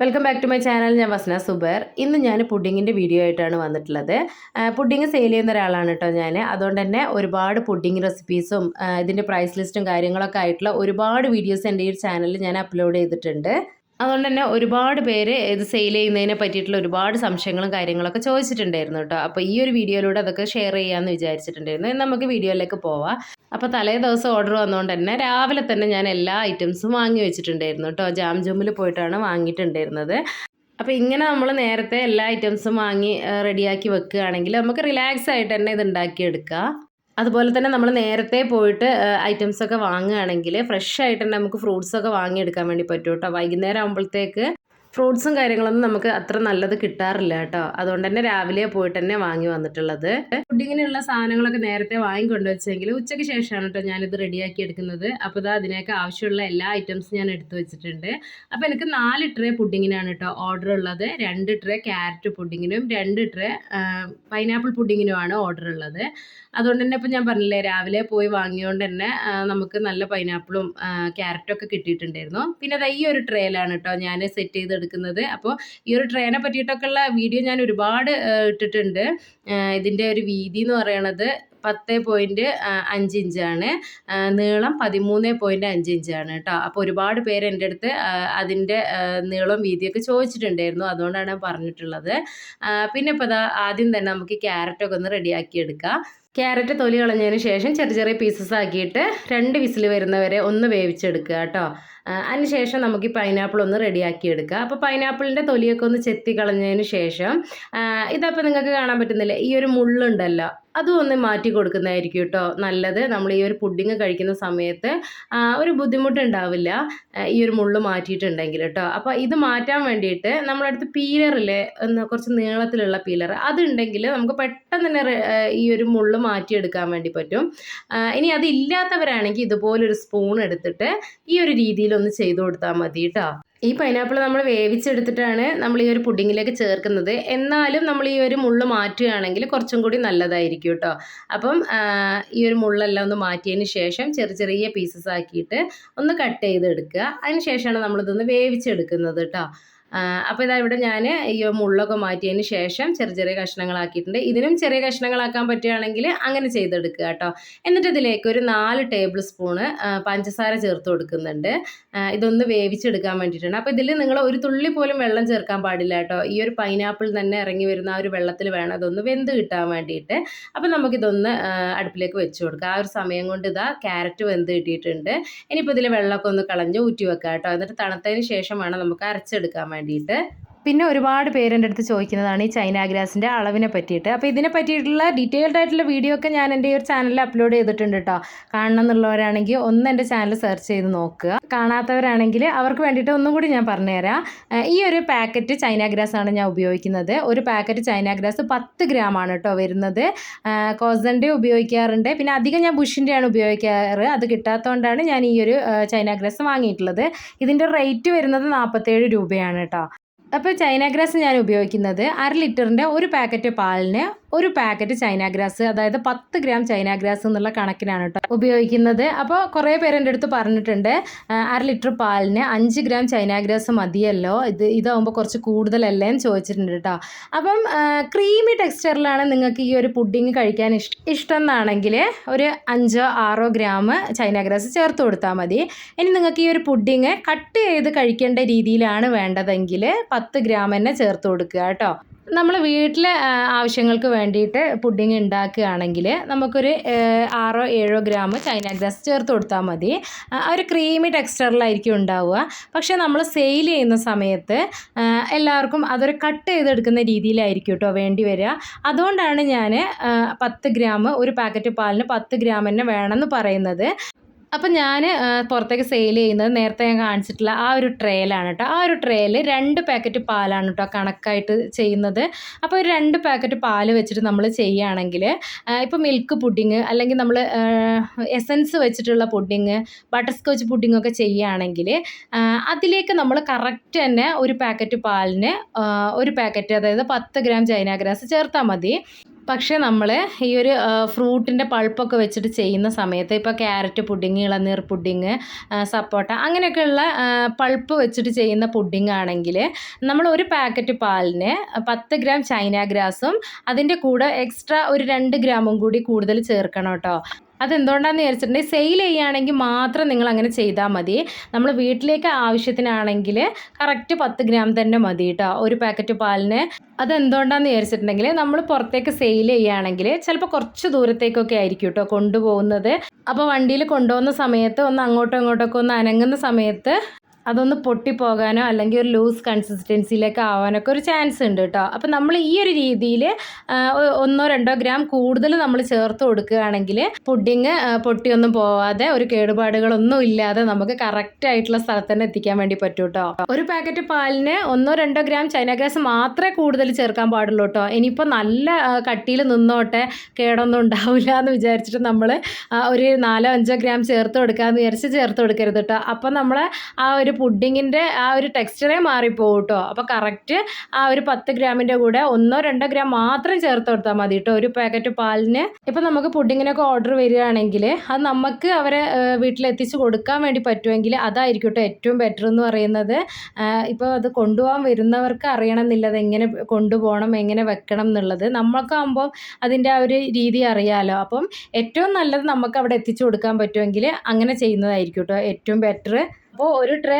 Welcome back to my channel ഞാൻ വസ്ന സുബർ. ഇന്ന് ഞാൻ പുഡിങ്ങിന്റെ വീഡിയോ ആയിട്ടാണ് വന്നിട്ടുള്ളത്. പുഡിങ് സെയിൽ ചെയ്യുന്ന ഒരാളാണ് കേട്ടോ ഞാൻ അതുകൊണ്ട് തന്നെ ഒരുപാട് പുഡിങ് റെസിപ്പീസും ഇതിന്റെ പ്രൈസ് ലിസ്റ്റും കാര്യങ്ങളൊക്കെ ആയിട്ടുള്ള ഒരുപാട് വീഡിയോസ് എന്റെ ഈ ചാനലിൽ ഞാൻ അപ്ലോഡ് ചെയ്തിട്ടുണ്ട്. അതുകൊണ്ട് തന്നെ ഒരുപാട് പേര് ഇത് സെയിൽ ചെയ്യുന്നതിനെ പറ്റിയിട്ടുള്ള ഒരുപാട് സംശയങ്ങളും കാര്യങ്ങളൊക്കെ ചോദിച്ചിട്ടുണ്ടായിരുന്നു കേട്ടോ. അപ്പോൾ ഈ ഒരു വീഡിയോയിലൂടെ അതൊക്കെ ഷെയർ ചെയ്യാമെന്ന് വിചാരിച്ചിട്ടുണ്ടായിരുന്നു. നമുക്ക് വീഡിയോയിലേക്ക് പോവാം. അപ്പോൾ തലേ ദിവസം ഓർഡർ വന്നുകൊണ്ട് തന്നെ രാവിലെ തന്നെ ഞാൻ എല്ലാ ഐറ്റംസും വാങ്ങി വെച്ചിട്ടുണ്ടായിരുന്നു കേട്ടോ. ജാം ജൂമിൽ പോയിട്ടാണ് വാങ്ങിയിട്ടുണ്ടായിരുന്നത്. അപ്പോൾ ഇങ്ങനെ നമ്മൾ നേരത്തെ എല്ലാ ഐറ്റംസും വാങ്ങി റെഡിയാക്കി വെക്കുകയാണെങ്കിൽ നമുക്ക് റിലാക്സ് ആയിട്ട് തന്നെ ഇത് ഉണ്ടാക്കിയെടുക്കാം. അതുപോലെ തന്നെ നമ്മൾ നേരത്തെ പോയിട്ട് ഐറ്റംസ് ഒക്കെ വാങ്ങുകയാണെങ്കിൽ ഫ്രഷ് ആയിട്ട് തന്നെ നമുക്ക് ഫ്രൂട്ട്സ് ഒക്കെ വാങ്ങിയെടുക്കാൻ വേണ്ടി പറ്റും കേട്ടോ. വൈകുന്നേരം ആകുമ്പോഴത്തേക്ക് ഫ്രൂട്ട്സും കാര്യങ്ങളൊന്നും നമുക്ക് അത്ര നല്ലത് കിട്ടാറില്ല കേട്ടോ. അതുകൊണ്ട് തന്നെ രാവിലെ പോയിട്ട് തന്നെ വാങ്ങി വന്നിട്ടുള്ളത്. പുഡിങ്ങിനുള്ള സാധനങ്ങളൊക്കെ നേരത്തെ വാങ്ങിക്കൊണ്ട് വെച്ചെങ്കിൽ ഉച്ചയ്ക്ക് ശേഷമാണ് കേട്ടോ ഞാനിത് റെഡിയാക്കി എടുക്കുന്നത്. അപ്പോൾ ഇതാ അതിനൊക്കെ ആവശ്യമുള്ള എല്ലാ ഐറ്റംസും ഞാൻ എടുത്തു വെച്ചിട്ടുണ്ട്. അപ്പോൾ എനിക്ക് നാല് ട്രേ പുഡിങ്ങിനാണ് കേട്ടോ ഓർഡർ ഉള്ളത്. രണ്ട് ട്രേ ക്യാരറ്റ് പുഡിങ്ങിനും രണ്ട് ട്രേ പൈനാപ്പിൾ പുഡിങ്ങിനുമാണ് ഓർഡർ ഉള്ളത്. അതുകൊണ്ട് തന്നെ ഇപ്പം ഞാൻ പറഞ്ഞില്ലേ രാവിലെ പോയി വാങ്ങിയോണ്ട് തന്നെ നമുക്ക് നല്ല പൈനാപ്പിളും ക്യാരറ്റും ഒക്കെ കിട്ടിയിട്ടുണ്ടായിരുന്നു. പിന്നെ അത് ഈ ഒരു ട്രേയിലാണ് കേട്ടോ ഞാൻ സെറ്റ് ചെയ്തെടുക്കുന്നത്. അപ്പോൾ ഈ ഒരു ട്രെയിനെ പറ്റിയിട്ടൊക്കെയുള്ള വീഡിയോ ഞാൻ ഒരുപാട് ഇട്ടിട്ടുണ്ട്. ഇതിന്റെ ഒരു വീതി എന്ന് പറയണത് പത്ത് പോയിന്റ് അഞ്ച് ഇഞ്ചാണ് നീളം പതിമൂന്ന് പോയിന്റ് അഞ്ച് ഇഞ്ചാണ് കേട്ടോ. അപ്പോൾ ഒരുപാട് പേര് എന്റെ അടുത്ത് അതിന്റെ നീളം വീതിയൊക്കെ ചോദിച്ചിട്ടുണ്ടായിരുന്നു. അതുകൊണ്ടാണ് ഞാൻ പറഞ്ഞിട്ടുള്ളത്. പിന്നെ ഇപ്പോൾ ആദ്യം തന്നെ നമുക്ക് ക്യാരറ്റൊക്കെ ഒന്ന് റെഡിയാക്കി എടുക്കാം. ക്യാരറ്റ് തൊലി കളഞ്ഞതിന് ശേഷം ചെറിയ ചെറിയ പീസസ് ആക്കിയിട്ട് രണ്ട് വിസിൽ വരുന്നവരെ ഒന്ന് വേവിച്ചെടുക്കുക കേട്ടോ. അതിനുശേഷം നമുക്ക് ഈ പൈനാപ്പിൾ ഒന്ന് റെഡിയാക്കി എടുക്കുക അപ്പോൾ പൈനാപ്പിളിന്റെ തൊലിയൊക്കെ ഒന്ന് ചെത്തി കളഞ്ഞതിന് ശേഷം ഇതപ്പോൾ നിങ്ങൾക്ക് കാണാൻ പറ്റുന്നില്ലേ? ഈ ഒരു മുള്ളുണ്ടല്ലോ. അതും ഒന്ന് മാറ്റി കൊടുക്കുന്നതായിരിക്കും കേട്ടോ നല്ലത്. നമ്മൾ ഈ ഒരു പുഡിങ് കഴിക്കുന്ന സമയത്ത് ഒരു ബുദ്ധിമുട്ടുണ്ടാവില്ല. ഈ ഒരു മുള്ള് മാറ്റിയിട്ടുണ്ടെങ്കിൽ കേട്ടോ. അപ്പോൾ ഇത് മാറ്റാൻ വേണ്ടിയിട്ട് നമ്മളടുത്ത് പീലറിൽ ഒന്ന് കുറച്ച് നീളത്തിലുള്ള പീലർ അതുണ്ടെങ്കിൽ നമുക്ക് പെട്ടെന്ന് തന്നെ ഈ ഒരു മുള്ള് മാറ്റിയെടുക്കാൻ വേണ്ടി പറ്റും. ഇനി അതില്ലാത്തവരാണെങ്കിൽ ഇതുപോലൊരു സ്പൂൺ എടുത്തിട്ട് ഈ ഒരു രീതിയിൽ ഒന്ന് ചെയ്തു കൊടുത്താൽ മതി കേട്ടോ. ഈ പൈനാപ്പിൾ നമ്മൾ വേവിച്ചെടുത്തിട്ടാണ് നമ്മൾ ഈ ഒരു പുഡിങ്ങിലേക്ക് ചേർക്കുന്നത്. എന്നാലും നമ്മൾ ഈ ഒരു മുള്ള് മാറ്റുകയാണെങ്കിൽ കുറച്ചും കൂടി നല്ലതായിരിക്കും കേട്ടോ. അപ്പം ഈ ഒരു മുള്ളെല്ലാം ഒന്ന് മാറ്റിയതിന് ശേഷം ചെറിയ ചെറിയ പീസസ് ആക്കിയിട്ട് ഒന്ന് കട്ട് ചെയ്തെടുക്കുക. അതിന് ശേഷമാണ് നമ്മളിതൊന്ന് വേവിച്ചെടുക്കുന്നത് കേട്ടോ. അപ്പോൾ ഇതാ ഇവിടെ ഞാൻ ഈ മുള്ളൊക്കെ മാറ്റിയതിന് ശേഷം ചെറിയ ചെറിയ കഷ്ണങ്ങളാക്കിയിട്ടുണ്ട്. ഇതിനും ചെറിയ കഷ്ണങ്ങളാക്കാൻ പറ്റുകയാണെങ്കിൽ അങ്ങനെ ചെയ്തെടുക്കുക കേട്ടോ. എന്നിട്ട് ഇതിലേക്ക് ഒരു നാല് ടേബിൾ സ്പൂണ് പഞ്ചസാര ചേർത്ത് കൊടുക്കുന്നുണ്ട്. ഇതൊന്ന് വേവിച്ചെടുക്കാൻ വേണ്ടിയിട്ടാണ്. അപ്പോൾ ഇതിൽ നിങ്ങൾ ഒരു തുള്ളി പോലും വെള്ളം ചേർക്കാൻ പാടില്ല കേട്ടോ. ഈ ഒരു പൈനാപ്പിൾ തന്നെ ഇറങ്ങി വരുന്ന ആ ഒരു വെള്ളത്തിൽ വേണം അതൊന്ന് വെന്ത് കിട്ടാൻ വേണ്ടിയിട്ട്. അപ്പോൾ നമുക്കിതൊന്ന് അടുപ്പിലേക്ക് വെച്ച് കൊടുക്കുക ആ ഒരു സമയം കൊണ്ട് ഇതാ ക്യാരറ്റ് വെന്ത് കിട്ടിയിട്ടുണ്ട്. ഇനിയിപ്പോൾ ഇതിൽ വെള്ളമൊക്കെ ഒന്ന് കളഞ്ഞ് ഊറ്റി വെക്കാം കേട്ടോ. എന്നിട്ട് തണുത്തതിന് ശേഷം വേണം നമുക്ക് അരച്ചെടുക്കാൻ വേണ്ടിയിട്ട് പിന്നെ ഒരുപാട് പേരെന്റെ അടുത്ത് ചോദിക്കുന്നതാണ് ഈ ചൈന ഗ്രാസിന്റെ അളവിനെ പറ്റിയിട്ട്. അപ്പോൾ ഇതിനെ പറ്റിയിട്ടുള്ള ഡീറ്റെയിൽഡ് ആയിട്ടുള്ള വീഡിയോ ഒക്കെ ഞാൻ എന്റെ ഈ ഒരു ചാനലിൽ അപ്ലോഡ് ചെയ്തിട്ടുണ്ട് കേട്ടോ കാണണം എന്നുള്ളവരാണെങ്കിൽ ഒന്ന് എന്റെ ചാനൽ സെർച്ച് ചെയ്ത് നോക്കുക. കാണാത്തവരാണെങ്കിൽ അവർക്ക് വേണ്ടിയിട്ട് ഒന്നും കൂടി ഞാൻ പറഞ്ഞുതരാം. ഈ ഒരു പാക്കറ്റ് ചൈന ഗ്രാസ് ആണ് ഞാൻ ഉപയോഗിക്കുന്നത്. ഒരു പാക്കറ്റ് ചൈന ഗ്രാസ് പത്ത് ഗ്രാം ആണ് കേട്ടോ വരുന്നത് കോസന്റെ ഉപയോഗിക്കാറുണ്ട്. പിന്നെ അധികം ഞാൻ ബുഷിന്റെയാണ് ഉപയോഗിക്കാറ്. അത് കിട്ടാത്തതുകൊണ്ടാണ് ഞാൻ ഈ ഒരു ചൈന ഗ്രാസ് വാങ്ങിയിട്ടുള്ളത്. ഇതിന്റെ റേറ്റ് വരുന്നത് നാൽപ്പത്തേഴ് രൂപയാണ് കേട്ടോ അപ്പോൾ ചൈന ഗ്രാസ് ഞാൻ ഉപയോഗിക്കുന്നത് അര ലിറ്ററിന്റെ ഒരു പാക്കറ്റ് പാലിന് ഒരു പാക്കറ്റ് ചൈന ഗ്രാസ് അതായത് പത്ത് ഗ്രാം ചൈന ഗ്രാസ് എന്നുള്ള കണക്കിനാണ് കേട്ടോ ഉപയോഗിക്കുന്നത്. അപ്പോൾ കുറേ പേര് എന്റെ അടുത്ത് പറഞ്ഞിട്ടുണ്ട് അര ലിറ്റർ പാലിന് അഞ്ച് ഗ്രാം ചൈന ഗ്രാസ് മതിയല്ലോ ഇത് ഇതാവുമ്പോൾ കുറച്ച് കൂടുതലല്ലേ എന്ന് ചോദിച്ചിട്ടുണ്ട് കേട്ടോ. അപ്പം ക്രീമി ടെക്സ്ചറിലാണ് നിങ്ങൾക്ക് ഈ ഒരു പുഡിങ് കഴിക്കാൻ ഇഷ്ട എന്നാണെങ്കിൽ ഒരു അഞ്ചോ ആറോ ഗ്രാം ചൈന ഗ്രാസ് ചേർത്ത് കൊടുത്താൽ മതി. ഇനി നിങ്ങൾക്ക് ഈ ഒരു പുഡിങ് കട്ട് ചെയ്ത് കഴിക്കേണ്ട രീതിയിലാണ് വേണ്ടതെങ്കിൽ പത്ത് ഗ്രാം തന്നെ ചേർത്ത് കൊടുക്കുക കേട്ടോ. നമ്മൾ വീട്ടിലെ ആവശ്യങ്ങൾക്ക് വേണ്ടിയിട്ട് പുഡിങ് ഉണ്ടാക്കുകയാണെങ്കിൽ നമുക്കൊരു ആറോ ഏഴോ ഗ്രാം ചൈന ഗ്രാസ് ചേർത്ത് കൊടുത്താൽ മതി. ഒരു ക്രീമി ടെക്സ്ചറിലായിരിക്കും ഉണ്ടാവുക. പക്ഷേ നമ്മൾ സെയിൽ ചെയ്യുന്ന സമയത്ത് എല്ലാവർക്കും അതൊരു കട്ട് ചെയ്തെടുക്കുന്ന രീതിയിലായിരിക്കും കേട്ടോ വേണ്ടി വരിക. അതുകൊണ്ടാണ് ഞാൻ പത്ത് ഗ്രാം ഒരു പാക്കറ്റ് പാലിന് പത്ത് ഗ്രാം തന്നെ വേണമെന്ന് പറയുന്നത്. അപ്പം ഞാൻ പുറത്തേക്ക് സെയിൽ ചെയ്യുന്നത് നേരത്തെ ഞാൻ കാണിച്ചിട്ടുള്ള ആ ഒരു ട്രേയിലാണ് കേട്ടോ ആ ഒരു ട്രേയിൽ രണ്ട് പാക്കറ്റ് പാലാണ് കേട്ടോ കണക്കായിട്ട് ചെയ്യുന്നത്. അപ്പോൾ ഒരു രണ്ട് പാക്കറ്റ് പാൽ വെച്ചിട്ട് നമ്മൾ ചെയ്യുകയാണെങ്കിൽ ഇപ്പോൾ മിൽക്ക് പുഡിങ് അല്ലെങ്കിൽ നമ്മൾ എസൻസ് വെച്ചിട്ടുള്ള പുഡിങ് ബട്ടർ സ്കോച്ച് പുഡിംഗ് ഒക്കെ ചെയ്യുകയാണെങ്കിൽ അതിലേക്ക് നമ്മൾ കറക്റ്റ് തന്നെ ഒരു പാക്കറ്റ് പാലിന് ഒരു പാക്കറ്റ് അതായത് പത്ത് ഗ്രാം ചൈന ഗ്രാസ് ചേർത്താൽ മതി. പക്ഷേ നമ്മൾ ഈ ഒരു ഫ്രൂട്ടിന്റെ പൾപ്പൊക്കെ വെച്ചിട്ട് ചെയ്യുന്ന സമയത്ത് ഇപ്പോൾ ക്യാരറ്റ് പുഡിങ് ഇളനീർ പുഡിങ് സപ്പോട്ട അങ്ങനെയൊക്കെയുള്ള പൾപ്പ് വെച്ചിട്ട് ചെയ്യുന്ന പുഡിങ് ആണെങ്കിൽ നമ്മൾ ഒരു പാക്കറ്റ് പാലിന് പത്ത് ഗ്രാം ചൈന ഗ്രാസും അതിന്റെ കൂടെ എക്സ്ട്രാ ഒരു രണ്ട് ഗ്രാമും കൂടി കൂടുതൽ ചേർക്കണം കേട്ടോ. അതെന്തുകൊണ്ടാണെന്ന് വിചാരിച്ചിട്ടുണ്ടെങ്കിൽ സെയിൽ ചെയ്യുകയാണെങ്കിൽ മാത്രം നിങ്ങൾ അങ്ങനെ ചെയ്താൽ മതി. നമ്മൾ വീട്ടിലേക്ക് ആവശ്യത്തിനാണെങ്കിൽ കറക്റ്റ് പത്ത് ഗ്രാം തന്നെ മതി കേട്ടോ ഒരു പാക്കറ്റ് പാലിന്. അതെന്തുകൊണ്ടാണെന്ന് വിചാരിച്ചിട്ടുണ്ടെങ്കിൽ നമ്മൾ പുറത്തേക്ക് സെയിൽ ചെയ്യുകയാണെങ്കിൽ ചിലപ്പോൾ കുറച്ച് ദൂരത്തേക്കൊക്കെ ആയിരിക്കും കേട്ടോ കൊണ്ടുപോകുന്നത്. അപ്പോൾ വണ്ടിയിൽ കൊണ്ടുപോകുന്ന സമയത്ത് ഒന്ന് അങ്ങോട്ടും ഇങ്ങോട്ടൊക്കെ ഒന്ന് അനങ്ങുന്ന സമയത്ത് അതൊന്ന് പൊട്ടിപ്പോകാനോ അല്ലെങ്കിൽ ഒരു ലൂസ് കൺസിസ്റ്റൻസിയിലേക്ക് ആവാനൊക്കെ ഒരു ചാൻസ് ഉണ്ട് കേട്ടോ അപ്പം നമ്മൾ ഈ ഒരു രീതിയിൽ ഒന്നോ രണ്ടോ ഗ്രാം കൂടുതൽ നമ്മൾ ചേർത്ത് കൊടുക്കുകയാണെങ്കിൽ പുഡിങ് പൊട്ടിയൊന്നും പോവാതെ ഒരു കേടുപാടുകളൊന്നും ഇല്ലാതെ നമുക്ക് കറക്റ്റ് ആയിട്ടുള്ള സ്ഥലത്ത് തന്നെ എത്തിക്കാൻ വേണ്ടി പറ്റും കേട്ടോ ഒരു പാക്കറ്റ് പാലിന് ഒന്നോ രണ്ടോ ഗ്രാം ചൈന ഗ്രാസ് മാത്രമേ കൂടുതൽ ചേർക്കാൻ പാടുള്ളൂ കേട്ടോ ഇനിയിപ്പോൾ നല്ല കട്ടിയിൽ നിന്നോട്ടെ കേടൊന്നും ഉണ്ടാവില്ല എന്ന് വിചാരിച്ചിട്ട് നമ്മൾ ഒരു നാലോ അഞ്ചോ ഗ്രാം ചേർത്ത് കൊടുക്കാമെന്ന് വിചാരിച്ച് ചേർത്ത് കൊടുക്കരുത് കേട്ടോ അപ്പോൾ നമ്മൾ ആ ഒരു പുഡിങ്ങിന്റെ ആ ഒരു ടെക്സ്ചറേ മാറിപ്പോകും കേട്ടോ അപ്പോൾ കറക്റ്റ് ആ ഒരു പത്ത് ഗ്രാമിന്റെ കൂടെ ഒന്നോ രണ്ടോ ഗ്രാം മാത്രം ചേർത്ത് കൊടുത്താൽ മതി കേട്ടോ ഒരു പാക്കറ്റ് പാലിന്. ഇപ്പം നമുക്ക് പുഡിങ്ങിനൊക്കെ ഓർഡർ വരികയാണെങ്കിൽ അത് നമുക്ക് അവരെ വീട്ടിലെത്തിച്ച് കൊടുക്കാൻ വേണ്ടി പറ്റുമെങ്കിൽ അതായിരിക്കും കേട്ടോ ഏറ്റവും ബെറ്റർ എന്ന് പറയുന്നത്. ഇപ്പോൾ അത് കൊണ്ടുപോകാൻ വരുന്നവർക്ക് അറിയണമെന്നില്ല അത് എങ്ങനെ കൊണ്ടുപോകണം എങ്ങനെ വെക്കണം എന്നുള്ളത്. നമ്മൾക്കാകുമ്പോൾ അതിന്റെ ആ ഒരു രീതി അറിയാമല്ലോ അപ്പം ഏറ്റവും നല്ലത് നമുക്ക് അവിടെ എത്തിച്ചു കൊടുക്കാൻ പറ്റുമെങ്കിൽ അങ്ങനെ ചെയ്യുന്നതായിരിക്കും കേട്ടോ ഏറ്റവും ബെറ്റർ അപ്പോൾ ഒരു ട്രേ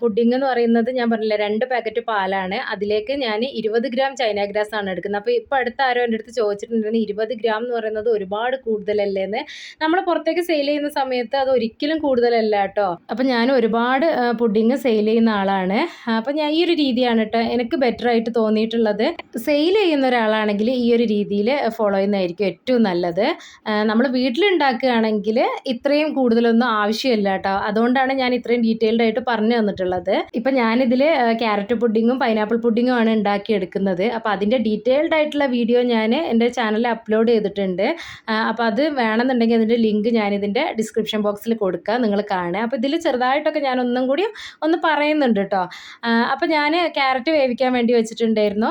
പുഡിംഗ് എന്ന് പറയുന്നത് ഞാൻ പറഞ്ഞില്ല രണ്ട് പാക്കറ്റ് പാലാണ്. അതിലേക്ക് ഞാൻ ഇരുപത് ഗ്രാം ചൈന ഗ്രാസ് ആണ് എടുക്കുന്നത്. അപ്പോൾ ഇപ്പോൾ അടുത്ത ആരോ എന്റെ അടുത്ത് ചോദിച്ചിട്ടുണ്ടെങ്കിൽ ഇരുപത് ഗ്രാം എന്ന് പറയുന്നത് ഒരുപാട് കൂടുതലല്ലേ എന്ന് നമ്മൾ പുറത്തേക്ക് സെയിൽ ചെയ്യുന്ന സമയത്ത് അത് ഒരിക്കലും കൂടുതലല്ല കേട്ടോ. അപ്പോൾ ഞാൻ ഒരുപാട് പുഡിംഗ് സെയിൽ ചെയ്യുന്ന ആളാണ്. അപ്പോൾ ഞാൻ ഈ ഒരു രീതിയാണ് കേട്ടോ എനിക്ക് ബെറ്റർ ആയിട്ട് തോന്നിയിട്ടുള്ളത്. സെയിൽ ചെയ്യുന്ന ഒരാളാണെങ്കിൽ ഈ ഒരു രീതിയിൽ ഫോളോ ചെയ്യുന്നതായിരിക്കും ഏറ്റവും നല്ലത്. നമ്മൾ വീട്ടിലുണ്ടാക്കുകയാണെങ്കിൽ ഇത്രയും കൂടുതലൊന്നും ആവശ്യമില്ല കേട്ടോ. അതുകൊണ്ടാണ് ഞാൻ ഇത്രയും ഡീറ്റെയിൽഡ് ആയിട്ട് പറഞ്ഞു തന്നിട്ടുള്ളത്. ഇപ്പം ഞാനിതിൽ ക്യാരറ്റ് പുഡിങ്ങും പൈനാപ്പിൾ പുഡിങ്ങും ആണ് ഉണ്ടാക്കിയെടുക്കുന്നത്. അപ്പോൾ അതിന്റെ ഡീറ്റെയിൽഡ് ആയിട്ടുള്ള വീഡിയോ ഞാൻ എന്റെ ചാനലിൽ അപ്ലോഡ് ചെയ്തിട്ടുണ്ട്. അപ്പോൾ അത് വേണമെന്നുണ്ടെങ്കിൽ അതിന്റെ ലിങ്ക് ഞാൻ ഇതിന്റെ ഡിസ്ക്രിപ്ഷൻ ബോക്സിൽ കൊടുക്കാം നിങ്ങൾ കാണുക. അപ്പോൾ ഇതിൽ ചെറുതായിട്ടൊക്കെ ഞാൻ ഒന്നും കൂടി ഒന്ന് പറയുന്നുണ്ട് കേട്ടോ അപ്പോൾ ഞാൻ ക്യാരറ്റ് വേവിക്കാൻ വേണ്ടി വെച്ചിട്ടുണ്ടായിരുന്നു.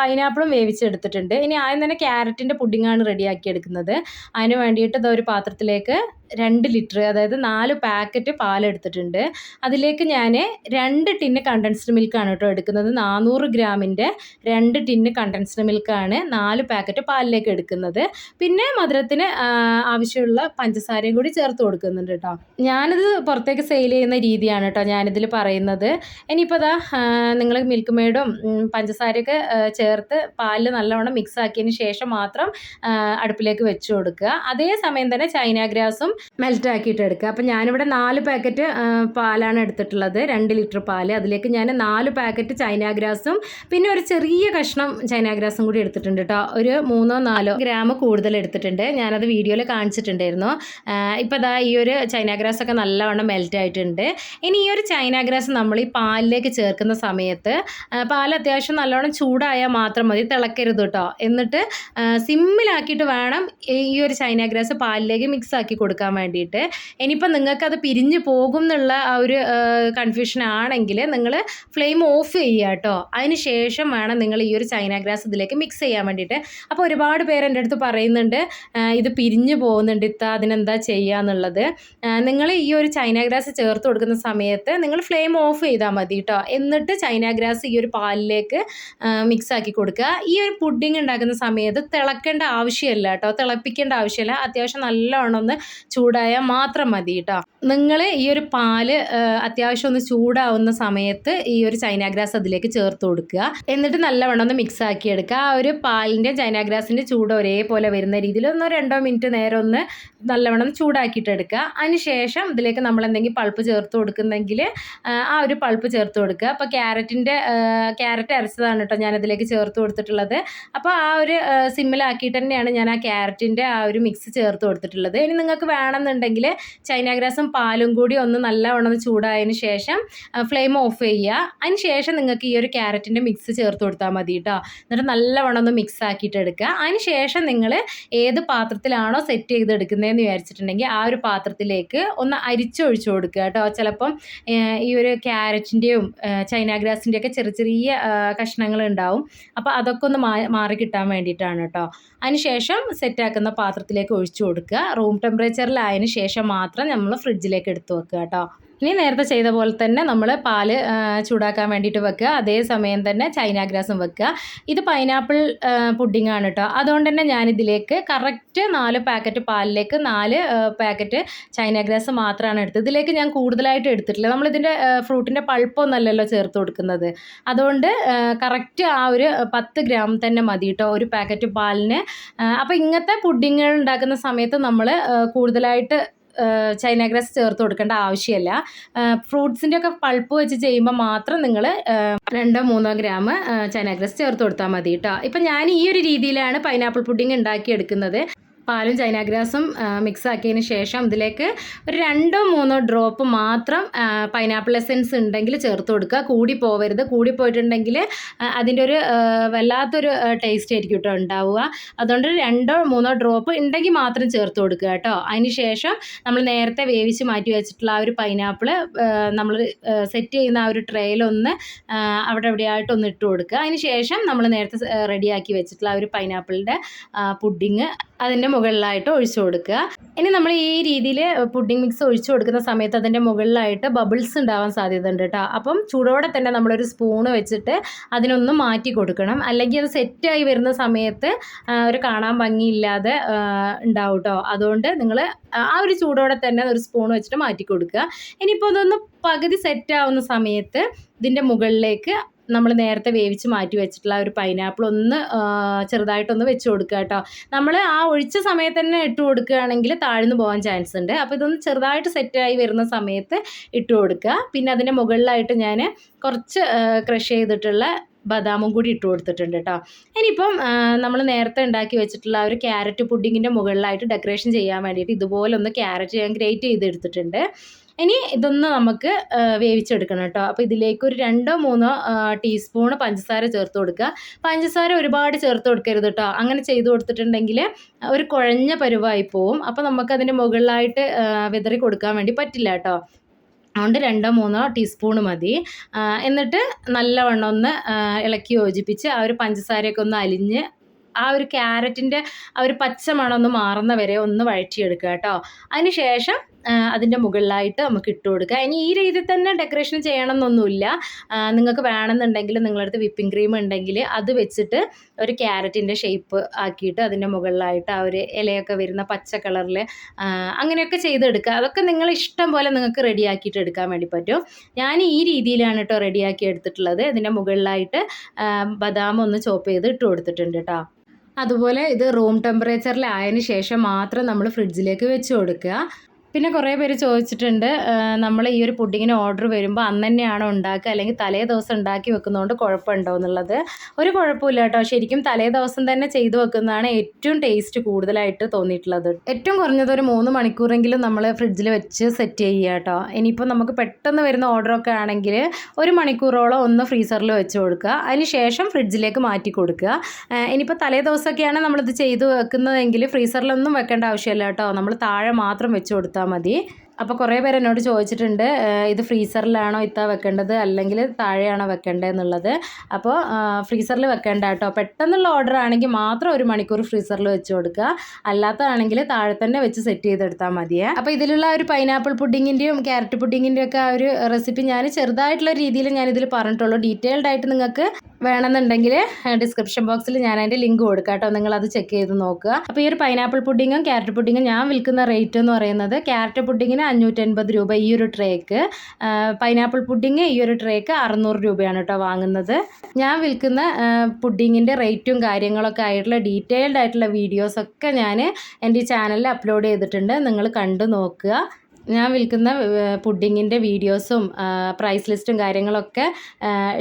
പൈനാപ്പിളും വേവിച്ചെടുത്തിട്ടുണ്ട്. ഇനി ആദ്യം തന്നെ ക്യാരറ്റിന്റെ പുഡിങ്ങാണ് റെഡിയാക്കി എടുക്കുന്നത്. അതിന് വേണ്ടിയിട്ട് ഇതൊരു പാത്രത്തിലേക്ക് രണ്ട് ലിറ്റർ അതായത് നാല് പാക്കറ്റ് പാലെടുത്തിട്ടുണ്ട്. അതിലേക്ക് ഞാൻ രണ്ട് ടിന്ന് കണ്ടൻസ്ഡ് മിൽക്കാണ് കേട്ടോ എടുക്കുന്നത്. നാനൂറ് ഗ്രാമിന്റെ രണ്ട് ടിന്ന് കണ്ടൻസ്ഡ് മിൽക്കാണ് നാല് പാക്കറ്റ് പാലിലേക്ക് എടുക്കുന്നത്. പിന്നെ മധുരത്തിന് ആവശ്യമുള്ള പഞ്ചസാരയും കൂടി ചേർത്ത് കൊടുക്കുന്നുണ്ട് കേട്ടോ. ഞാനിത് പുറത്തേക്ക് സെയിൽ ചെയ്യുന്ന രീതിയാണ് കേട്ടോ ഞാനിതിൽ പറയുന്നത്. ഇനിയിപ്പോൾ അതാ നിങ്ങൾ മിൽക്ക് മെയ്ഡും പഞ്ചസാരയൊക്കെ ചേർത്ത് പാലിൽ നല്ലവണ്ണം മിക്സ് ആക്കിയതിന് ശേഷം മാത്രം അടുപ്പിലേക്ക് വെച്ച് കൊടുക്കുക. അതേസമയം തന്നെ ചൈന ഗ്രാസും മെൽറ്റ് ആക്കിയിട്ട് എടുക്കുക. അപ്പോൾ ഞാനിവിടെ നാല് പാക്കറ്റ് പാലാണ് എടുത്തിട്ടുള്ളത്. രണ്ട് ലിറ്റർ പാൽ അതിലേക്ക് ഞാൻ നാല് പാക്കറ്റ് ചൈന ഗ്രാസും പിന്നെ ഒരു ചെറിയ കഷ്ണം ചൈന ഗ്രാസും കൂടി എടുത്തിട്ടുണ്ട് കേട്ടോ ഒരു മൂന്നോ നാലോ ഗ്രാം കൂടുതൽ എടുത്തിട്ടുണ്ട്. ഞാനത് വീഡിയോയിൽ കാണിച്ചിട്ടുണ്ടായിരുന്നു. ഇപ്പോൾ അതാ ഈ ഒരു ചൈന ഗ്രാസ് ഒക്കെ നല്ലവണ്ണം മെൽറ്റ് ആയിട്ടുണ്ട് ഇനി ഈ ഒരു ചൈന ഗ്രാസ് നമ്മൾ ഈ പാലിലേക്ക് ചേർക്കുന്ന സമയത്ത് പാൽ അത്യാവശ്യം നല്ലവണ്ണം ചൂടായാൽ മാത്രം മതി തിളക്കരുത് കേട്ടോ എന്നിട്ട് സിമ്മിലാക്കിയിട്ട് വേണം ഈ ഒരു ചൈന ഗ്രാസ് പാലിലേക്ക് മിക്സ് ആക്കി കൊടുക്കാൻ വേണ്ടിയിട്ട്. ഇനിയിപ്പോൾ നിങ്ങൾക്കത് പിരിഞ്ഞു പോകും എന്നുള്ള ആ ഒരു കൺഫ്യൂഷൻ ആണെങ്കിൽ നിങ്ങൾ ഫ്ലെയിം ഓഫ് ചെയ്യുക കേട്ടോ. അതിന് ശേഷം വേണം നിങ്ങൾ ഈ ഒരു ചൈന ഗ്രാസ് ഇതിലേക്ക് മിക്സ് ചെയ്യാൻ വേണ്ടിയിട്ട്. അപ്പോൾ ഒരുപാട് പേര് എന്റെ അടുത്ത് പറയുന്നുണ്ട് ഇത് പിരിഞ്ഞു പോകുന്നുണ്ട് ഇത്ത അതിനെന്താ ചെയ്യുക എന്നുള്ളത്. നിങ്ങൾ ഈ ഒരു ചൈന ഗ്രാസ് ചേർത്ത് കൊടുക്കുന്ന സമയത്ത് നിങ്ങൾ ഫ്ലെയിം ഓഫ് ചെയ്താൽ മതി കേട്ടോ. എന്നിട്ട് ചൈന ഗ്രാസ് ഈ ഒരു പാലിലേക്ക് മിക്സ് ആക്കി കൊടുക്കുക. ഈ ഒരു പുഡിംഗ് ഉണ്ടാക്കുന്ന സമയത്ത് തിളക്കേണ്ട ആവശ്യമില്ല കേട്ടോ. തിളപ്പിക്കേണ്ട ആവശ്യമില്ല. അത്യാവശ്യം നല്ലോണം ഒന്ന് ചൂടായാൽ മാത്രം മതി കേട്ടോ നിങ്ങൾ ഈ ഒരു പാൽ അത്യാവശ്യം ഒന്ന് ചൂടാവുന്ന സമയത്ത് ഈ ഒരു ചൈനാഗ്രാസ് അതിലേക്ക് ചേർത്ത് കൊടുക്കുക. എന്നിട്ട് നല്ലവണ്ണം ഒന്ന് മിക്സ് ആക്കി എടുക്കുക. ആ ഒരു പാലിന്റെ ചൈനാഗ്രാസിന്റെ ചൂട് ഒരേപോലെ വരുന്ന രീതിയിൽ ഒന്ന് രണ്ടോ മിനിറ്റ് നേരം ഒന്ന് നല്ലവണ്ണം ചൂടാക്കിയിട്ട് എടുക്കുക. അതിന് ശേഷം ഇതിലേക്ക് നമ്മൾ എന്തെങ്കിലും പൾപ്പ് ചേർത്ത് കൊടുക്കുന്നെങ്കിൽ ആ ഒരു പൾപ്പ് ചേർത്ത് കൊടുക്കുക. അപ്പോൾ ക്യാരറ്റിന്റെ ക്യാരറ്റ് അരച്ചതാണ് കേട്ടോ ഞാനതിലേക്ക് ചേർത്ത് കൊടുത്തിട്ടുള്ളത്. അപ്പോൾ ആ ഒരു സിമ്മിലാക്കിയിട്ട് തന്നെയാണ് ഞാൻ ആ ക്യാരറ്റിന്റെ ആ ഒരു മിക്സ് ചേർത്ത് കൊടുത്തിട്ടുള്ളത്. ഇനി നിങ്ങൾക്ക് വേണമെന്നുണ്ടെങ്കിൽ ചൈന ഗ്രാസും പാലും കൂടി ഒന്ന് നല്ലവണ്ണം ചൂടായതിന് ശേഷം ഫ്ലെയിം ഓഫ് ചെയ്യുക. അതിന് ശേഷം നിങ്ങൾക്ക് ഈ ഒരു ക്യാരറ്റിന്റെ മിക്സ് ചേർത്ത് കൊടുത്താൽ മതി കേട്ടോ എന്നിട്ട് നല്ലവണ്ണം ഒന്ന് മിക്സ് ആക്കിയിട്ട് എടുക്കുക. അതിന് ശേഷം നിങ്ങൾ ഏത് പാത്രത്തിലാണോ സെറ്റ് ചെയ്തെടുക്കുന്നതെന്ന് വിചാരിച്ചിട്ടുണ്ടെങ്കിൽ ആ ഒരു പാത്രത്തിലേക്ക് ഒന്ന് അരിച്ചൊഴിച്ചു കൊടുക്കുക കേട്ടോ ചിലപ്പം ഈ ഒരു ക്യാരറ്റിന്റെയും ചൈന ഗ്രാസിന്റെയൊക്കെ ചെറിയ ചെറിയ കഷ്ണങ്ങൾ ഉണ്ടാവും. അപ്പോൾ അതൊക്കെ ഒന്ന് മാറി കിട്ടാൻ വേണ്ടിയിട്ടാണ് കേട്ടോ അതിന് ശേഷം സെറ്റാക്കുന്ന പാത്രത്തിലേക്ക് ഒഴിച്ചു കൊടുക്കുക. റൂം ടെമ്പറേച്ചറിലായതിനു ശേഷം മാത്രം നമ്മൾ ഫ്രിഡ്ജിലേക്ക് എടുത്ത് വെക്കുക കേട്ടോ ഇനി നേരത്തെ ചെയ്ത പോലെ തന്നെ നമ്മൾ പാൽ ചൂടാക്കാൻ വേണ്ടിയിട്ട് വെക്കുക. അതേ സമയം തന്നെ ചൈന ഗ്രാസും വെക്കുക. ഇത് പൈനാപ്പിൾ പുഡിംഗ് ആണ് കേട്ടോ അതുകൊണ്ട് തന്നെ ഞാനിതിലേക്ക് കറക്റ്റ് നാല് പാക്കറ്റ് പാലിലേക്ക് നാല് പാക്കറ്റ് ചൈന ഗ്രാസ് മാത്രമാണ് എടുത്തത്. ഇതിലേക്ക് ഞാൻ കൂടുതലായിട്ട് എടുത്തിട്ടില്ല. നമ്മളിതിന്റെ ഫ്രൂട്ടിന്റെ പൾപ്പൊന്നല്ലല്ലോ ചേർത്ത് കൊടുക്കുന്നത്. അതുകൊണ്ട് കറക്റ്റ് ആ ഒരു പത്ത് ഗ്രാം തന്നെ മതി കേട്ടോ ഒരു പാക്കറ്റ് പാലിന്. അപ്പോൾ ഇങ്ങനത്തെ പുഡിങ്ങുകൾ ഉണ്ടാക്കുന്ന സമയത്ത് നമ്മൾ കൂടുതലായിട്ട് ചൈന ഗ്രാസ് ചേർത്ത് കൊടുക്കേണ്ട ആവശ്യമില്ല. ഫ്രൂട്ട്സിന്റെ ഒക്കെ പൾപ്പ് വെച്ച് ചെയ്യുമ്പോൾ മാത്രം നിങ്ങൾ രണ്ടോ മൂന്നോ ഗ്രാം ചൈന ഗ്രാസ് ചേർത്ത് കൊടുത്താൽ മതി കേട്ടോ ഇപ്പം ഞാൻ ഈ ഒരു രീതിയിലാണ് പൈനാപ്പിൾ പുഡിംഗ് ഉണ്ടാക്കിയെടുക്കുന്നത്. പാലും ചൈനാഗ്രാസും മിക്സ് ആക്കിയതിന് ശേഷം ഇതിലേക്ക് ഒരു രണ്ടോ മൂന്നോ ഡ്രോപ്പ് മാത്രം പൈനാപ്പിൾ എസെൻസ് ഉണ്ടെങ്കിൽ ചേർത്ത് കൊടുക്കുക. കൂടി പോവരുത്. കൂടി പോയിട്ടുണ്ടെങ്കിൽ അതിന്റെ ഒരു വല്ലാത്തൊരു ടേസ്റ്റ് ആയിരിക്കും കേട്ടോ ഉണ്ടാവുക. അതുകൊണ്ട് രണ്ടോ മൂന്നോ ഡ്രോപ്പ് ഉണ്ടെങ്കിൽ മാത്രം ചേർത്ത് കൊടുക്കുക കേട്ടോ അതിന് ശേഷം നമ്മൾ നേരത്തെ വേവിച്ച് മാറ്റി വെച്ചിട്ടുള്ള ആ ഒരു പൈനാപ്പിൾ നമ്മൾ സെറ്റ് ചെയ്യുന്ന ആ ഒരു ട്രേയിലൊന്ന് അവിടെ എവിടെയായിട്ട് ഒന്ന് ഇട്ട് കൊടുക്കുക. അതിന് ശേഷം നമ്മൾ നേരത്തെ റെഡിയാക്കി വെച്ചിട്ടുള്ള ആ ഒരു പൈനാപ്പിളിന്റെ പുഡിങ് അതിന്റെ മുകളിലായിട്ട് ഒഴിച്ചു കൊടുക്കുക. ഇനി നമ്മൾ ഈ രീതിയിൽ പുഡിംഗ് മിക്സ് ഒഴിച്ചു കൊടുക്കുന്ന സമയത്ത് അതിന്റെ മുകളിലായിട്ട് ബബിൾസ് ഉണ്ടാവാൻ സാധ്യത ഉണ്ട് കേട്ടോ അപ്പം ചൂടോടെ തന്നെ നമ്മളൊരു സ്പൂണ് വെച്ചിട്ട് അതിനൊന്ന് മാറ്റി കൊടുക്കണം. അല്ലെങ്കിൽ അത് സെറ്റായി വരുന്ന സമയത്ത് ഒരു കാണാൻ ഭംഗിയില്ലാതെ ഉണ്ടാവും കേട്ടോ അതുകൊണ്ട് നിങ്ങൾ ആ ഒരു ചൂടോടെ തന്നെ ഒരു സ്പൂൺ വെച്ചിട്ട് മാറ്റി കൊടുക്കുക. ഇനിയിപ്പോൾ അതൊന്ന് പകുതി സെറ്റ് ആവുന്ന സമയത്ത് ഇതിന്റെ മുകളിലേക്ക് നമ്മൾ നേരത്തെ വേവിച്ച് മാറ്റി വെച്ചിട്ടുള്ള ഒരു പൈനാപ്പിൾ ഒന്ന് ചെറുതായിട്ടൊന്ന് വെച്ച് കൊടുക്കുക കേട്ടോ. നമ്മൾ ആ ഒഴിച്ച സമയത്ത് തന്നെ ഇട്ട് കൊടുക്കുകയാണെങ്കിൽ താഴ്ന്നു പോകാൻ ചാൻസ് ഉണ്ട്. അപ്പോൾ ഇതൊന്ന് ചെറുതായിട്ട് സെറ്റായി വരുന്ന സമയത്ത് ഇട്ട് കൊടുക്കുക. പിന്നെ അതിന്റെ മുകളിലായിട്ട് ഞാൻ കുറച്ച് ക്രഷ് ചെയ്തിട്ടുള്ള ബദാമും കൂടി ഇട്ട് കൊടുത്തിട്ടുണ്ട് കേട്ടോ. ഇനിയിപ്പം നമ്മൾ നേരത്തെ ഉണ്ടാക്കി വെച്ചിട്ടുള്ള ഒരു ക്യാരറ്റ് പുഡിങ്ങിന്റെ മുകളിലായിട്ട് ഡെക്കറേഷൻ ചെയ്യാൻ വേണ്ടിയിട്ട് ഇതുപോലെ ഒന്ന് ക്യാരറ്റ് ഞാൻ ഗ്രേറ്റ് ചെയ്തെടുത്തിട്ടുണ്ട്. ഇനി ഇതൊന്ന് നമുക്ക് വേവിച്ചെടുക്കണം കേട്ടോ. അപ്പോൾ ഇതിലേക്ക് ഒരു രണ്ടോ മൂന്നോ ടീസ്പൂൺ പഞ്ചസാര ചേർത്ത് കൊടുക്കുക. പഞ്ചസാര ഒരുപാട് ചേർത്ത് കൊടുക്കരുത് കേട്ടോ. അങ്ങനെ ചെയ്ത് കൊടുത്തിട്ടുണ്ടെങ്കിൽ ഒരു കുഴഞ്ഞ പരുവായി പോവും. അപ്പോൾ നമുക്കതിന്റെ മുകളിലായിട്ട് ആ, വിതറി കൊടുക്കാൻ വേണ്ടി പറ്റില്ല കേട്ടോ. അതുകൊണ്ട് രണ്ടോ മൂന്നോ ടീസ്പൂൺ മതി. എന്നിട്ട് നല്ലവണ്ണം ഒന്ന് ഇളക്കി യോജിപ്പിച്ച് ആ ഒരു പഞ്ചസാരയൊക്കെ ഒന്ന് അലിഞ്ഞ് ആ ഒരു ക്യാരറ്റിന്റെ ആ ഒരു പച്ച മണം ഒന്ന് മാറുന്ന വരെ ഒന്ന് വഴറ്റിയെടുക്കുക കേട്ടോ. അതിന് ശേഷം അതിന്റെ മുകളിലായിട്ട് നമുക്ക് ഇട്ട് കൊടുക്കുക ഇനി ഈ രീതിയിൽ തന്നെ ഡെക്കറേഷൻ ചെയ്യണം എന്നൊന്നുമില്ല നിങ്ങൾക്ക് വേണമെന്നുണ്ടെങ്കിൽ നിങ്ങളുടെ അടുത്ത് വിപ്പിംഗ് ക്രീം ഉണ്ടെങ്കിൽ അത് വെച്ചിട്ട് ഒരു ക്യാരറ്റിന്റെ ഷേപ്പ് ആക്കിയിട്ട് അതിന്റെ മുകളിലായിട്ട് ആ ഒരു ഇലയൊക്കെ വരുന്ന പച്ച കളറിൽ അങ്ങനെയൊക്കെ ചെയ്തെടുക്കുക. അതൊക്കെ നിങ്ങൾ ഇഷ്ടം പോലെ നിങ്ങൾക്ക് റെഡിയാക്കിയിട്ട് എടുക്കാൻ വേണ്ടി പറ്റും. ഞാൻ ഈ രീതിയിലാണ് കേട്ടോ റെഡിയാക്കി എടുത്തിട്ടുള്ളത്. ഇതിന്റെ മുകളിലായിട്ട് ബദാം ഒന്ന് ചോപ്പ് ചെയ്ത് ഇട്ട് കൊടുത്തിട്ടുണ്ട് കേട്ടോ അതുപോലെ ഇത് റൂം ടെമ്പറേച്ചറിലായതിന് ശേഷം മാത്രം നമ്മൾ ഫ്രിഡ്ജിലേക്ക് വെച്ച് കൊടുക്കുക. പിന്നെ കുറേ പേര് ചോദിച്ചിട്ടുണ്ട് നമ്മൾ ഈ ഒരു പുഡിങ്ങിന് ഓർഡർ വരുമ്പോൾ അന്ന് തന്നെയാണോ ഉണ്ടാക്കുക? അല്ലെങ്കിൽ തലേ ദിവസം ഉണ്ടാക്കി വെക്കുന്നതുകൊണ്ട് കുഴപ്പമുണ്ടോ എന്നുള്ളത്. ഒരു കുഴപ്പമില്ല കേട്ടോ. ശരിക്കും തലേ ദിവസം തന്നെ ചെയ്തു വെക്കുന്നതാണ് ഏറ്റവും ടേസ്റ്റ് കൂടുതലായിട്ട് തോന്നിയിട്ടുള്ളത്. ഏറ്റവും കുറഞ്ഞത് ഒരു മൂന്ന് മണിക്കൂറെങ്കിലും നമ്മൾ ഫ്രിഡ്ജിൽ വെച്ച് സെറ്റ് ചെയ്യുക കേട്ടോ. ഇനിയിപ്പോൾ നമുക്ക് പെട്ടെന്ന് വരുന്ന ഓർഡറൊക്കെ ആണെങ്കിൽ ഒരു മണിക്കൂറോളം ഒന്ന് ഫ്രീസറിൽ വെച്ച് കൊടുക്കുക. അതിന് ശേഷം ഫ്രിഡ്ജിലേക്ക് മാറ്റി കൊടുക്കുക. ഇനിയിപ്പോൾ തലേ ദിവസമൊക്കെയാണ് നമ്മളിത് ചെയ്തു വെക്കുന്നതെങ്കിൽ ഫ്രീസറിലൊന്നും വെക്കേണ്ട ആവശ്യമില്ല കേട്ടോ. നമ്മൾ താഴെ മാത്രം വെച്ച് കൊടുത്താൽ മതി. അപ്പോൾ കുറേ പേര് എന്നോട് ചോദിച്ചിട്ടുണ്ട് ഇത് ഫ്രീസറിലാണോ ഇത്ത വെക്കേണ്ടത്? അല്ലെങ്കിൽ താഴെയാണോ വെക്കേണ്ടത് എന്നുള്ളത് അപ്പോൾ ഫ്രീസറിൽ വെക്കേണ്ട കേട്ടോ. പെട്ടെന്നുള്ള ഓർഡർ ആണെങ്കിൽ മാത്രം ഒരു മണിക്കൂർ ഫ്രീസറിൽ വെച്ച് കൊടുക്കുക. അല്ലാത്തതാണെങ്കിൽ താഴെ തന്നെ വെച്ച് സെറ്റ് ചെയ്തെടുത്താൽ മതിയേ. അപ്പോൾ ഇതിലുള്ള ഒരു പൈനാപ്പിൾ പുഡിങ്ങിന്റെയും ക്യാരറ്റ് പുഡിങ്ങിന്റെയും ഒക്കെ ആ ഒരു റെസിപ്പി ഞാൻ ചെറുതായിട്ടുള്ള രീതിയിൽ ഞാനിതിൽ പറഞ്ഞിട്ടുള്ളൂ. ഡീറ്റെയിൽഡ് ആയിട്ട് നിങ്ങൾക്ക് വേണമെന്നുണ്ടെങ്കിൽ ഡിസ്ക്രിപ്ഷൻ ബോക്സിൽ ഞാൻ അതിന്റെ ലിങ്ക് കൊടുക്കാം കേട്ടോ. നിങ്ങൾ അത് ചെക്ക് ചെയ്ത് നോക്കുക. അപ്പോൾ ഈ ഒരു പൈനാപ്പിൾ പുഡിങ്ങും ക്യാരറ്റ് പുഡിങ്ങും ഞാൻ വിൽക്കുന്ന റേറ്റ് എന്ന് പറയുന്നത് ക്യാരറ്റ് പുഡിങ്ങിന് അഞ്ഞൂറ്റൻപത് രൂപ ഈ ഒരു ട്രേക്ക് പൈനാപ്പിൾ പുഡിങ് ഈ ഒരു ട്രേക്ക് അറുന്നൂറ് രൂപയാണ് കേട്ടോ വാങ്ങുന്നത്. ഞാൻ വിൽക്കുന്ന പുഡിങ്ങിന്റെ റേറ്റും കാര്യങ്ങളൊക്കെ ആയിട്ടുള്ള ഡീറ്റെയിൽഡ് ആയിട്ടുള്ള വീഡിയോസൊക്കെ ഞാൻ എന്റെ ചാനലിൽ അപ്ലോഡ് ചെയ്തിട്ടുണ്ട്. നിങ്ങൾ കണ്ടു നോക്കുക. ഞാൻ വിൽക്കുന്ന പുഡിങ്ങിന്റെ വീഡിയോസും പ്രൈസ് ലിസ്റ്റും കാര്യങ്ങളൊക്കെ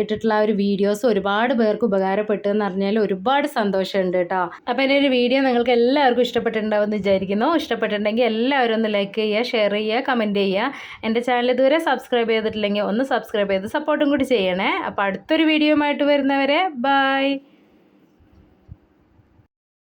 ഇട്ടിട്ടുള്ള ഒരു വീഡിയോസ് ഒരുപാട് പേർക്ക് ഉപകാരപ്പെട്ടു എന്ന് പറഞ്ഞാൽ ഒരുപാട് സന്തോഷമുണ്ട് കേട്ടോ അപ്പോൾ എന്റെ ഒരു വീഡിയോ നിങ്ങൾക്ക് എല്ലാവർക്കും ഇഷ്ടപ്പെട്ടിട്ടുണ്ടാവുമെന്ന് വിചാരിക്കുന്നു. ഇഷ്ടപ്പെട്ടിട്ടുണ്ടെങ്കിൽ എല്ലാവരും ഒന്ന് ലൈക്ക് ചെയ്യുക ഷെയർ ചെയ്യുക കമന്റ് ചെയ്യുക. എന്റെ ചാനൽ ഇതുവരെ സബ്സ്ക്രൈബ് ചെയ്തിട്ടില്ലെങ്കിൽ ഒന്ന് സബ്സ്ക്രൈബ് ചെയ്ത് സപ്പോർട്ടും കൂടി ചെയ്യണേ. അപ്പോൾ അടുത്തൊരു വീഡിയോയുമായിട്ട് വരുന്നവരെ ബൈ